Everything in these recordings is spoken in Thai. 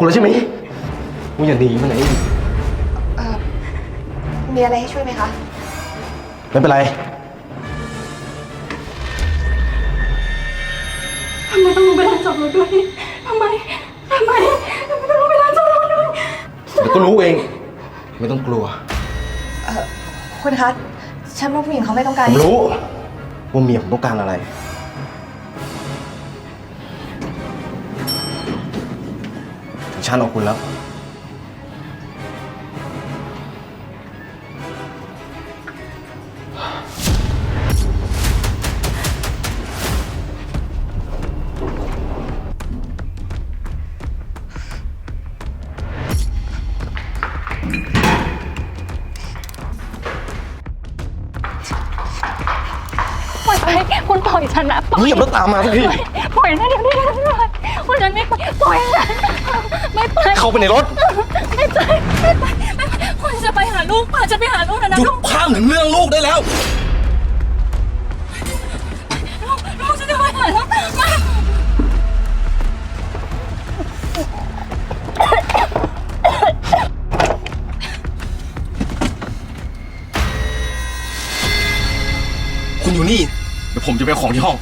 ผมบอกคุณแล้วใช่ไหมว่าอย่าหนีมาไหนอีกเอ่อมีอะไรให้ช่วยไหมคะ ไม่เป็นไร ทำไมต้องลงไปลานจอดรถด้วย ทำไม ทำไมทำไมต้องลงไปลานจอดรถด้วย เดี๋ยวก็รู้เอง ไม่ต้องกลัว คุณคะ ฉันว่าผู้หญิงเขาไม่ต้องการผมรู้ว่าเมียผมต้องการอะไร ฉันเอกคุณแล้ว คุณปล่อยฉันนะปล่อยเงียบแล้วตามมาสักทีปล่อยนะเดี๋ยวนี้นะปล่อยคุณฉันไม่ไปปล่อยนะไม่ไปเข้าไปในรถ ไม่ไปไม่ไปไม่ไปคุณจะไปหาลูกพาจะไปหาลูกนะนะหยุดลูกพามถึงเรื่องลูกได้แล้ว ลูกลูกจะไปหาลูกม ดี๋ยวผมจะไปเอาของที่ห้อง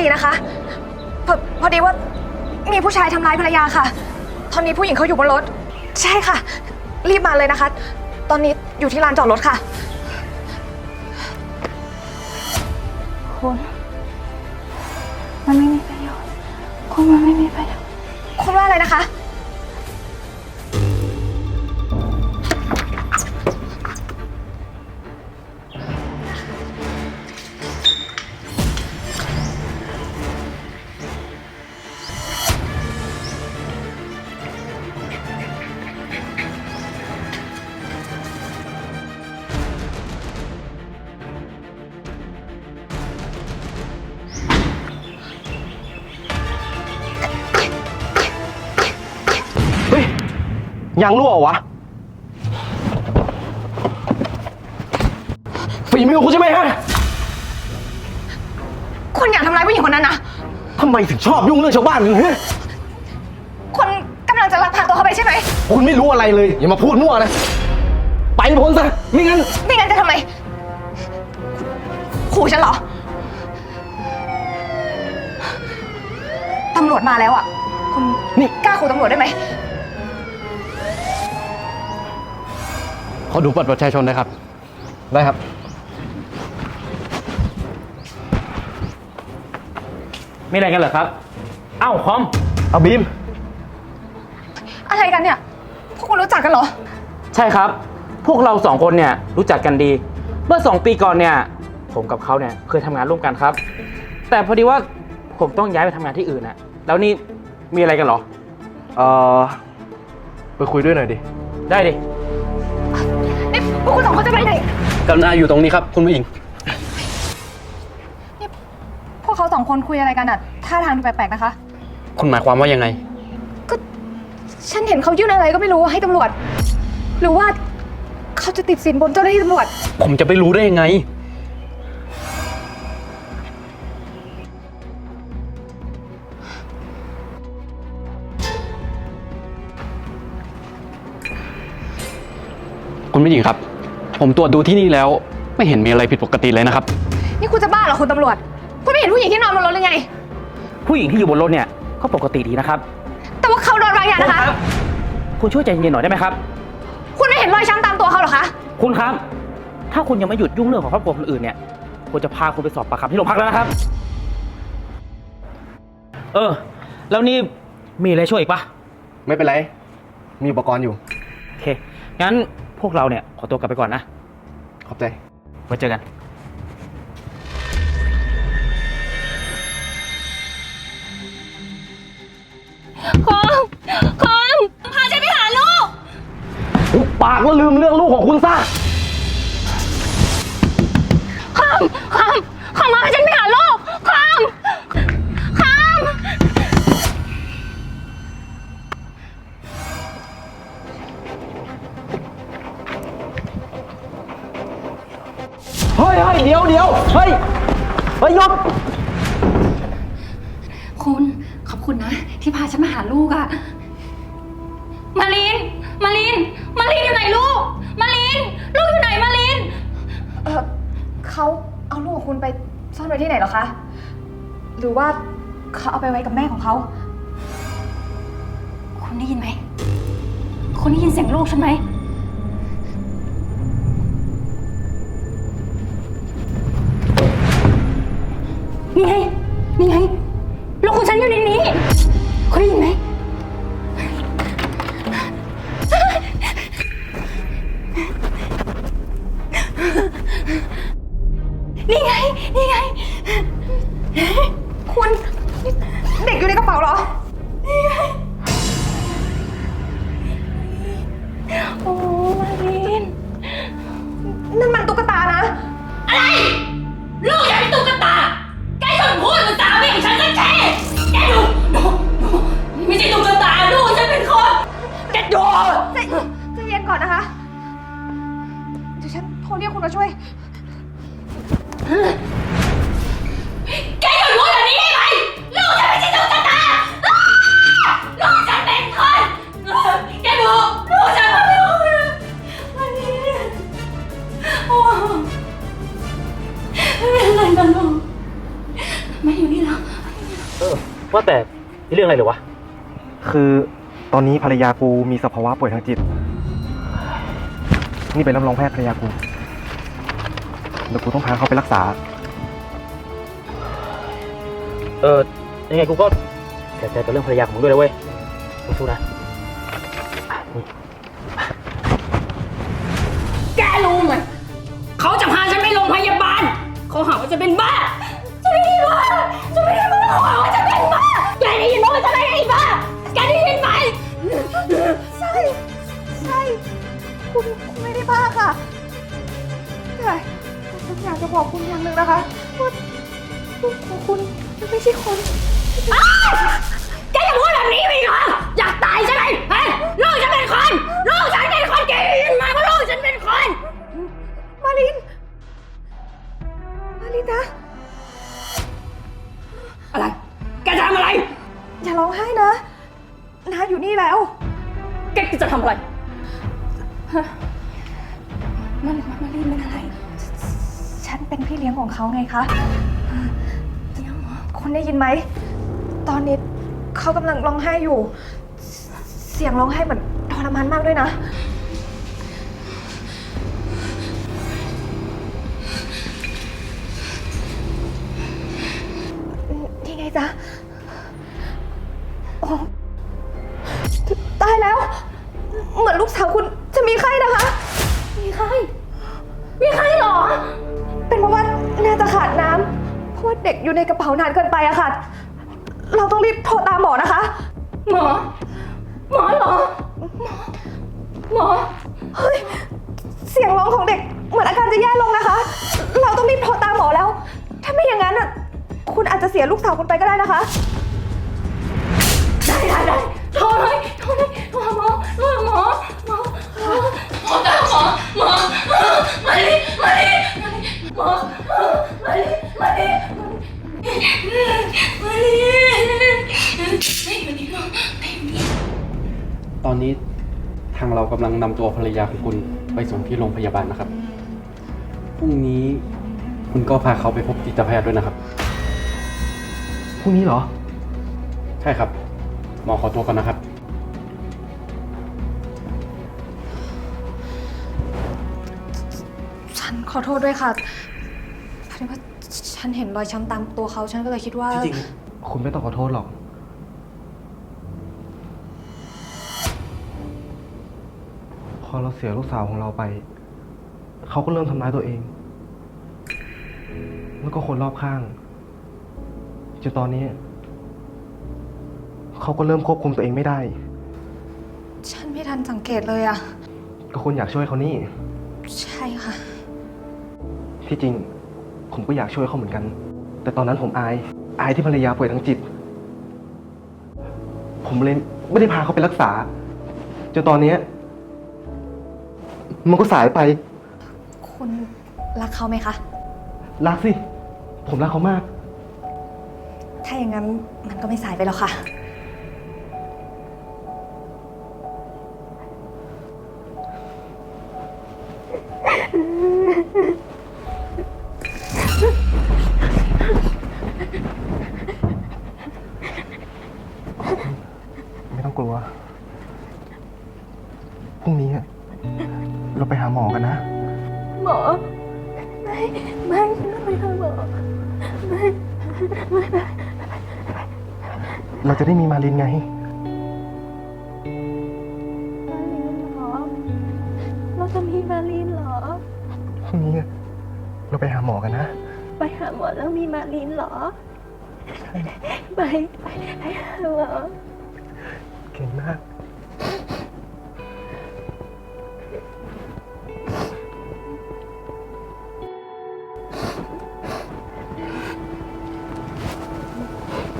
คอนโด 5G นะคะพอพอดีว่ามีผู้ชายทำร้ายภรรยาค่ะ ตอนนี้ผู้หญิงเขาอยู่บนรถ ใช่ค่ะ รีบมาเลยนะคะ ตอนนี้อยู่ที่ลานจอดรถค่ะ คุณ มันไม่มีประโยชน์ คุณมันไม่มีประโยชน์ คุณว่าอะไรนะคะ ยางรั่วเหรอวะ ฝีมือคุณใช่ไหมฮะคุณอยากทำร้ายผู้หญิงคนนั้นนะ ทำไมถึงชอบยุ่งเรื่องชาวบ้านกันฮะคุณกำลังจะลักพาตัวเขาไปใช่ไหม คุณไม่รู้อะไรเลย อย่ามาพูดมั่วนะ ไปพ้นซะไม่งั้น ไม่งั้นจะทำไมขู่ฉันเหรอ ตำรวจมาแล้วอะ คุณนี่ กล้าขู่ตำรวจได้ไหม ขอดูบัตรประชาชนนะครับ ได้ครับ มีอะไรกันเหรอครับ เอ้าคอม เอาบีม อะไรกันเนี่ย พวกคุณรู้จักกันเหรอ ใช่ครับ พวกเราสองคนเนี่ยรู้จักกันดี เมื่อสองปีก่อนเนี่ย ผมกับเขาเนี่ยเคยทำงานร่วมกันครับ แต่พอดีว่าผมต้องย้ายไปทำงานที่อื่นนะแล้วนี่มีอะไรกันเหรอ เอ่อ ไปคุยด้วยหน่อยดิ ได้ดินี่พ วกคุณสองคนจะไปไหน กรุณาอยู่ตรงนี้ครับ คุณผู้หญิง พวกเขาสองคนคุยอะไรกันอะท่าทางดูแปลกๆนะคะ คุณหมายความว่ายังไง ก็ฉันเห็นเขายื่นอะไรก็ไม่รู้ให้ตำรวจ หรือว่าเขาจะติดสินบนเจ้าหน้าที่ตำรวจ ผมจะไปรู้ได้ยังไง คุณผู้หญิงครับ ผมตรวจดูที่นี่แล้ว ไม่เห็นมีอะไรผิดปกติเลยนะครับ นี่คุณจะบ้าเหรอคุณตำรวจ คุณไม่เห็นผู้หญิงที่นอนบนรถหรือไง ผู้หญิงที่อยู่บนรถเนี่ยก็ปกติดีนะครับแต่ว่าเขาโดนวางยานะคะคุณช่วยใจเย็นๆหน่อยได้ไหมครับ คุณไม่เห็นรอยช้ำตามตัวเขาเหรอคะ คุณครับ ถ้าคุณยังไม่หยุดยุ่งเรื่องของครอบครัวคนอื่นเนี่ยผมจะพาคุณไปสอบปากคำที่โรงพักแล้วนะครับ เออ แล้วนี่มีอะไรช่วยอีกปะไม่เป็นไร มีอุปกรณ์อยู่ โอเค งั้น พวกเราเนี่ยขอตัวกลับไปก่อนนะ ขอบใจ ไว้เจอกัน คอมคอมพาฉันไปหาลูก หุบปากแล้วลืมเรื่องลูกของคุณซะ คอมคอมคอมพาฉันไป เฮ้ยเดี๋ยวเดี๋ยว เฮ้ย เฮ้ยหยุดคุณขอบคุณนะ ที่พาฉันมาหาลูกอะมาลิน มาลิน มาลินอยู่ไหนลูก มาลิน ลูกอยู่ไหนมาลิน เออเขาเอาลูกของคุณไปซ่อนไว้ที่ไหนเหรอคะ หรือว่าเขาเอาไปไว้กับแม่ของเขา คุณได้ยินไหม คุณได้ยินเสียงลูกฉันไหม นี่ไง นี่ไงลูกของฉันอยู่ในนี้คุณได้ยินไหม นี่ไง นี่ไง คุณ เด็กอยู่ในกระเป๋าเหรอโอ้มาลิ นก่อนนะคะ เดี๋ยวฉันโทรเรียกคุณมาช่วย แกหยุดพูดแบบนี้ได้ไหมลูกฉันไม่ใช่ตุ๊กตาอ้าลูกฉันเป็นคนแกดูลูกฉันเป็นคนมาลินโอ้ไม่เป็นไรนะลูกแม่อยู่นี่แล้วเออว่าแต่นี่เรื่องอะไรเหรอวะ คือตอนนี้ภรรยากูมีสภาวะป่วยทางจิต นี่เป็นรับรองแพทย์ภรรยากูเดี๋ยวกูต้องพาเขาไปรักษา เออยังไงกูก็เสียใจกับเรื่องภรรยาของมึงด้วยนะเว้ยสู้ๆนะอะนี่แกรู้ไหมเขาจะพาฉันไปโรงพยาบาล เขาหาว่าจะเป็นบ้า จะไม่ได้บ้าจะไม่ได้บ้าเขาหาว่าจะเป็นบ้า คุณคุณไม่ได้บ้าค่ะแต่ฉันอยากจะบอกคุณอย่างหนึ่งนะคะว่าคุณคุณไม่ใช่คน มันมารีนเป็นอะไร ฉันเป็นพี่เลี้ยงของเขาไงคะเดี๋ยวหมอคุณได้ยินไหม ตอนนี้เขากำลังร้องไห้อยู่ เสียงร้องไห้เหมือนทรมานมากด้วยนะ นี่ไงจ๊ะโอ้ตายแล้ว เหมือนลูกสาวคุณ มีไข้นะคะ มีใครมีใครเหรอ เป็นเพราะว่าน่าจะขาดน้ำ เพราะว่าเด็กอยู่ในกระเป๋านานเกินไปอะค่ะ เราต้องรีบโทรตามหมอนะคะ หมอ หมอเหรอ หมอ เฮ้ย เสียงร้องของเด็กเหมือนอาการจะแย่ลงนะคะ เราต้องรีบโทรตามหมอแล้ว ถ้าไม่อย่างนั้นอะคุณอาจจะเสียลูกสาวคุณไปก็ได้นะคะ ได้ได้ได้โทรเลยโทรเลยโทรหาหมอโทรหาหมอ หมอหมอมาดิมาดิหมอมาดิมาดิมาดิไม่อยู่นี่หรอไม่อยู่นี่ตอนนี้ทางเรากำลังนำตัวภรรยาของคุณไปส่งที่โรงพยาบาลนะครับ พรุ่งนี้คุณก็พาเขาไปพบจิตแพทย์ด้วยนะครับ พรุ่งนี้เหรอ ใช่ครับ หมอขอตัวก่อนนะครับ ฉันขอโทษด้วยค่ะพอดีว่าฉันเห็นรอยช้ำตามตัวเขา ฉันก็เลยคิดว่าจริงคุณไม่ต้องขอโทษหรอก พอเราเสียลูกสาวของเราไป เขาก็เริ่มทำร้ายตัวเอง แล้วก็คนรอบข้างจนตอนนี้ เขาก็เริ่มควบคุมตัวเองไม่ได้ ฉันไม่ทันสังเกตเลยอะก็คุณอยากช่วยเขานี่ ใช่ค่ะ ที่จริง ผมก็อยากช่วยเขาเหมือนกัน แต่ตอนนั้นผมอาย อายที่ภรรยาป่วยทางจิต ผมเลยไม่ได้พาเขาไปรักษา จนตอนเนี้ยมันก็สายไป คุณรักเขาไหมคะ รักสิ ผมรักเขามาก ถ้าอย่างนั้นมันก็ไม่สายไปหรอกค่ะ ได้มีมาลินไง มาลีนเหรอ เราจะมีมาลีนเหรอ พรุ่งนี้อะเราไปหาหมอกันนะ ไปหาหมอแล้วมีมาลีนเหรอ ไปไปไปหาหมอ เก่งมาก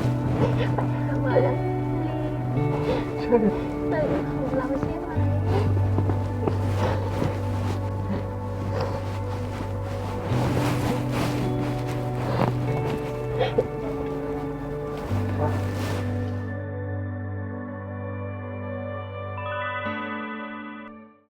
หาหมอแล้วใช่มา ลีนข